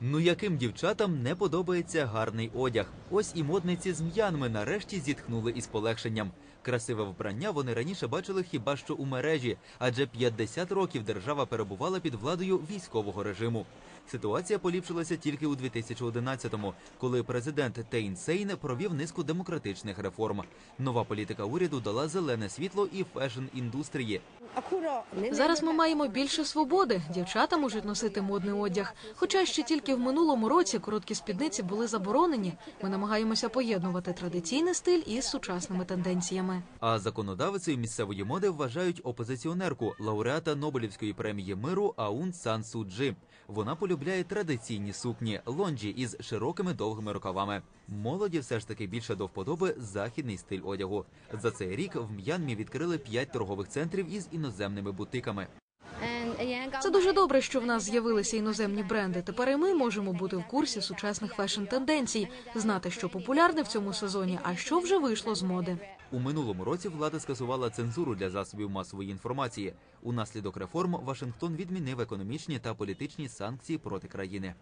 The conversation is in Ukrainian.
Ну яким дівчатам не подобається гарний одяг? Ось і модниці з м'янми нарешті зітхнули із полегшенням. Красиве вбрання вони раніше бачили хіба що у мережі, адже 50 років держава перебувала під владою військового режиму. Ситуація поліпшилася тільки у 2011-му, коли президент Тейн Сейн провів низку демократичних реформ. Нова політика уряду дала зелене світло і фешн-індустрії. Зараз ми маємо більше свободи. Дівчата можуть носити модний одяг. Хоча ще тільки в минулому році короткі спідниці були заборонені. Ми намагаємося поєднувати традиційний стиль із сучасними тенденціями. А законодавицею місцевої моди вважають опозиціонерку, лауреата Нобелівської премії миру Аун Сан Су Джи. Вона полюбляє традиційні сукні лонджі із широкими довгими рукавами. Молоді все ж таки більше до вподоби західний стиль одягу. За цей рік в М'янмі відкрили п'ять торгових центрів із іноземними бутиками. Це дуже добре, що в нас з'явилися іноземні бренди. Тепер і ми можемо бути в курсі сучасних фешн-тенденцій, знати, що популярне в цьому сезоні, а що вже вийшло з моди. У минулому році влада скасувала цензуру для засобів масової інформації. Унаслідок реформ Вашингтон відмінив економічні та політичні санкції проти країни.